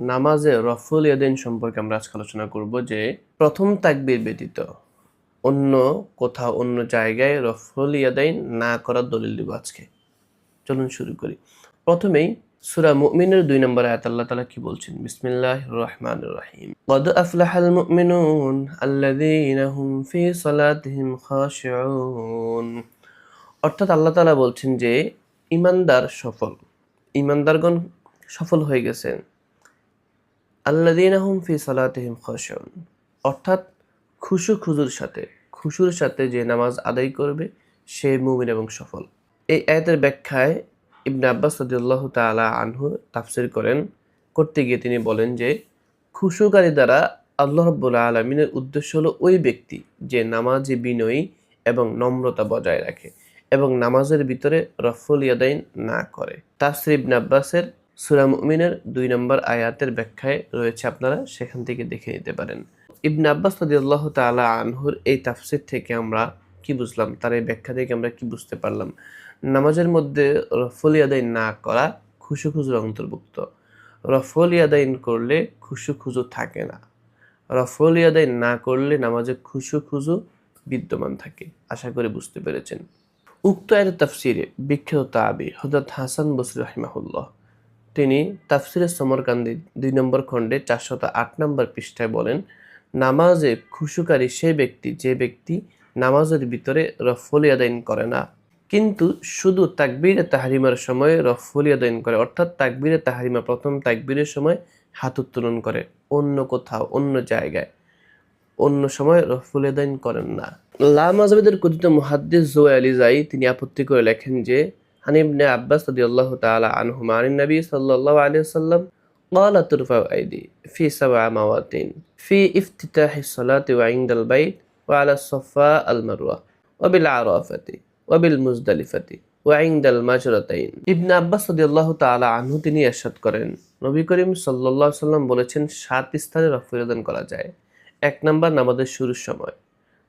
নামাজে রফুল ইয়াদিন সম্পর্কে আমরা আজকে আলোচনা করব যে প্রথম তাকবির ব্যতীত অন্য কোথাও, অন্য জায়গায় রফুল ইয়াদাইন না করার দলিল দেব আজকে। চলুন শুরু করি। প্রথমেই সুরা মুমিনের দুই নম্বর আয়াত আল্লাহ তালা কি বলছেন? বিসমিল্লাহ রহমান রহিম। কদ আফলাহাল মুমিনুন আল্লাযীনা হুম ফি সালাতিহিম খাশিউন। অর্থাৎ আল্লাহ তালা বলছেন যে, ইমানদার সফল। ইমানদারগণ সফল হয়ে গেছেন। আল্লাদিনাহুম ফি সালাতিহিম খাশিউন। অর্থাৎ খুশু খুজুর সাথে, খুশুর সাথে যে নামাজ আদায় করবে, সে মুমিন এবং সফল। এই আয়াতের ব্যাখ্যায় ইবনে আব্বাস রাদিয়াল্লাহু তাআলা আনহু তাফসির করেন। করতে গিয়ে তিনি বলেন যে, খুশুকারী দ্বারা আল্লাহ রাব্বুল আলামিনের উদ্দেশ্য হলো ওই ব্যক্তি যে নামাজে বিনয়ী এবং নম্রতা বজায় রাখে এবং নামাজের ভিতরে রফুল ইয়াদাইন না করে। তাফসীর ইবনে আব্বাসের সূরা মুমিনের দুই নম্বর আয়াতের ব্যাখ্যায় রয়েছে, আপনারা সেখান থেকে দেখে নিতে পারেন। ইবনে আব্বাস রাদিয়াল্লাহু তাআলা আনহুর এই তাফসির থেকে আমরা কি বুঝলাম? তার এই ব্যাখ্যা থেকে আমরা কি বুঝতে পারলাম? নামাজের মধ্যে রফল ইয়াদাইন না করা খুশু খুজুর অন্তর্ভুক্ত। রফল ইয়াদাইন করলে খুশু খুজু থাকে না। রফল ইয়াদাইন না করলে নামাজে খুশু খুজু বিদ্যমান থাকে। আশা করি বুঝতে পেরেছেন। উক্ত আয়ের তাফসিরে বিখ্যাত তাবি হজরত হাসান বসরি রহিমাহুল্লাহ তিনি তাফসিরে সমরকান্দি দুই নম্বর খণ্ডে চারশত আট নম্বর পৃষ্ঠায় বলেন, নামাজে খুশুকারী সে ব্যক্তি যে ব্যক্তি নামাজের ভিতরে রফল ইয়াদাইন করে না, কিন্তু শুধু তাকবীরে তাহারিমার সময় রফল ইয়াদাইন করে, অর্থাৎ তাকবীরে তাহারিমা প্রথম তাকবীরের সময় হাত উত্তোলন করে অন্য কোথাও, অন্য জায়গায়, অন্য সময় রফুল ইয়াদাইন করেন না। লা মাজহাবিদের কথিত মুহাদ্দিস জোয়া আলী জাই তিনি আপত্তি করে লেখেন যে عن ابن عباس رضي الله تعالى عنهما عن النبي صلى الله عليه وسلم قال ترفع أيدي في سبع مواطن في افتتاح الصلاة وعند البيت وعلى الصفاء المروة وبالعرافة وبالمزدلفة وعند المجرتين ইবনে আব্বাস রাদিয়াল্লাহু তাআলা আনহু তিনি ইরশাদ করেন নবী করিম সাল্লাল্লাহু আলাইহি সাল্লাম বলেছেন সাত স্থানে রফুল করা যায় এক নম্বর নামাজের শুরুর সময়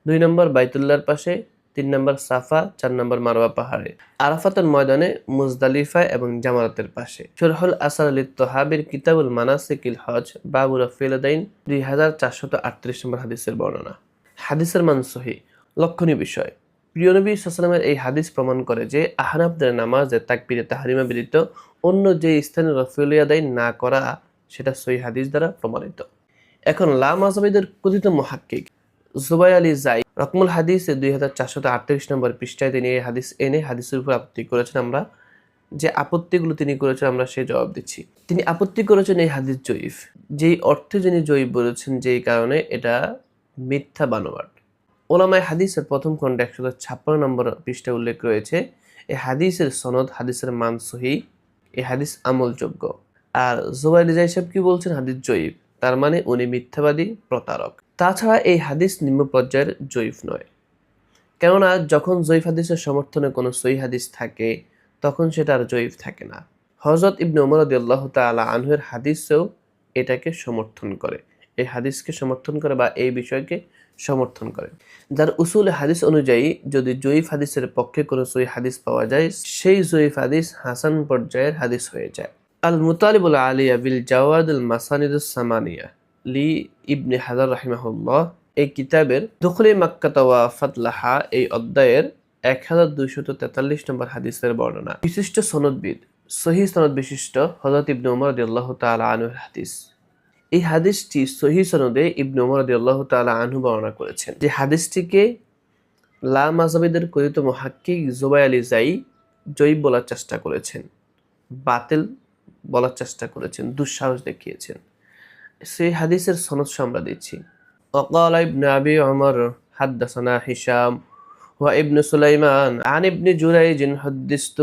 দুই নম্বর বাইতুল্লাহর পাশে তিন নম্বর সাফা, চার নম্বর মারওয়া পাহাড়ে। আরাফাতের ময়দানে মুজদালিফা এবং জামারাতের পাশে। সুরহুল আসার আলী তোহাবির কিতাবুল মানাসিকিল হজ, বাবুল ফিলাদাইন, দুই হাজার চারশত আটত্রিশ নম্বর হাদিসের বর্ণনা। হাদিসের মান সহি। লক্ষণীয় বিষয়, প্রিয় নবী সাল্লামের এই হাদিস প্রমাণ করে যে আহনাবদের নামাজে তাকবিরে তাহারিমা ব্যতীত অন্য যে স্থানে রফিউলিয়াদাই না করা, সেটা সই হাদিস দ্বারা প্রমাণিত। এখন লা মাজহাবিদের কথিত মহাক্কিক জুবাই আলী জাই রকমুল হাদিসে দুই হাজার চারশত আটত্রিশ নম্বর পৃষ্ঠায় তিনি এই হাদিস এনে হাদিসের উপর আপত্তি করেছেন আমরা, যে আপত্তিগুলো তিনি করেছেন আমরা সেই জবাব দিচ্ছি। তিনি আপত্তি করেছেন এই হাদিস জয়ীফ, যেই অর্থে যিনি জয়ীফ বলেছেন যেই কারণে এটা মিথ্যা বানোয়াট। ওলামায় হাদিসের প্রথম খণ্ডে একশো ছাপ্পান্ন নম্বর পৃষ্ঠায় উল্লেখ রয়েছে এই হাদিসের সনদ, হাদিসের মান সহি এই হাদিস আমলযোগ্য। আর জুবাই রিজা সাহেব কি বলছেন? হাদিস জয়ীফ। তার মানে উনি মিথ্যাবাদী, প্রতারক। তাছাড়া এই হাদিস নিম্ন পর্যায়ের জয়ীফ নয়। কেননা, যখন জয়ীফ হাদিসের সমর্থনে কোনো সই হাদিস থাকে, তখন সেটা আর জয়ীফ থাকে না। হজরত ইবনে উমর আল্লাহ তালা আনহের হাদিসেও এটাকে সমর্থন করে। এই হাদিসকে সমর্থন করে বা এই বিষয়কে সমর্থন করে। যার উসুল হাদিস অনুযায়ী, যদি জয়ীফ হাদিসের পক্ষে কোনো সই হাদিস পাওয়া যায়, সেই জয়ীফ হাদিস হাসান পর্যায়ের হাদিস হয়ে যায়। আল মুতালিবুল আলিয়া বিল জাওয়াদুল মাসানিদুস সামানিয়া লি ইবনে হাজার রাহিমাহুল্লাহ এই কিতাবের দখলে মাক্কাতা ওয়া ফাতলাহা এই অধ্যায়ের এক হাজার দুইশত তেতাল্লিশ নম্বর হাদিসের বর্ণনা। বিশিষ্ট সনদবিদ সহি সনদ বিশিষ্ট হজরত ইবনে উমর রাদিয়াল্লাহ তাআলা আনহুর হাদিস। এই হাদিসটি সহি সনদে ইবনে উমর রাদিয়াল্লাহু তাআলা আনহু বর্ণনা করেছেন। যে হাদিসটিকে লা মাযহাবিদের কথিত মুহাক্কিক জুবাই আলী জাই জয়ীব বলার চেষ্টা করেছেন। বাতিল বলার চেষ্টা করেছেন দুঃসাহস দেখিয়েছেন সেই হাদিসের সনদ আমরা দিচ্ছি وقال ابن أبي عمر حدثنا هشام وابن سليمان عن ابن جريج حدثت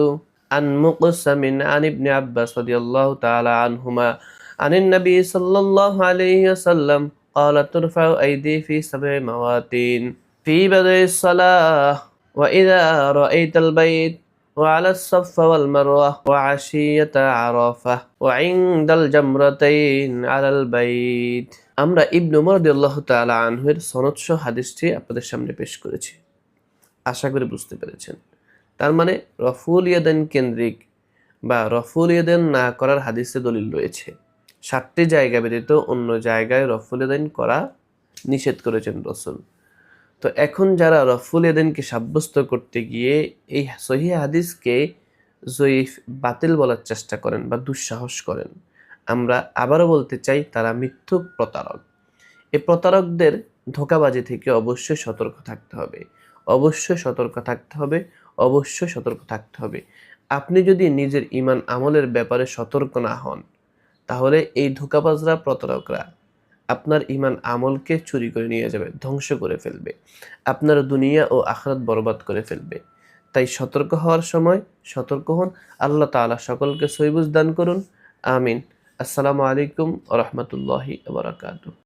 عن مقسم عن ابن عباس رضي الله تعالى عنهما عن النبي صلى الله عليه وسلم قال ترفع أيدي في سبع مواتين في بدء الصلاة وإذا رأيت البيت وعلى الصف والمروة وعشية عرفة وعند الجمرتين على البيت আমরা ইবনু উমর রাদিয়াল্লাহু তাআলা আনহুর সনদ সহ হাদিসটি আপনাদের সামনে পেশ করেছি আশা করি বুঝতে পেরেছেন তার মানে রফুল ইয়াদান কেন্দ্রিক বা রফুল ইয়াদান না করার হাদিসে দলিল রয়েছে সাতটি জায়গা ব্যতীত অন্য জায়গায় রফুল এদাইন করা নিষেধ করেছেন রসুল তো এখন যারা রফুল এদেনকে সাব্যস্ত করতে গিয়ে এই সহি হাদিসকে জয়ীফ বাতিল বলার চেষ্টা করেন বা দুঃসাহস করেন, আমরা আবারও বলতে চাই তারা মিথ্যুক প্রতারক। এই প্রতারকদের ধোকাবাজি থেকে অবশ্যই সতর্ক থাকতে হবে, অবশ্যই সতর্ক থাকতে হবে, অবশ্যই সতর্ক থাকতে হবে। আপনি যদি নিজের ইমান আমলের ব্যাপারে সতর্ক না হন, তাহলে এই ধোকাবাজরা, প্রতারকরা আপনার ইমান আমলকে চুরি করে নিয়ে যাবে, ধ্বংস করে ফেলবে। আপনার দুনিয়া ও আখরাত বরবাদ করে ফেলবে। তাই সতর্ক হওয়ার সময় সতর্ক হন। আল্লাহ তালা সকলকে সৈবুজ দান করুন। আমিন। আসসালামু আলাইকুম রহমতুল্লাহি বারাকাতুহ।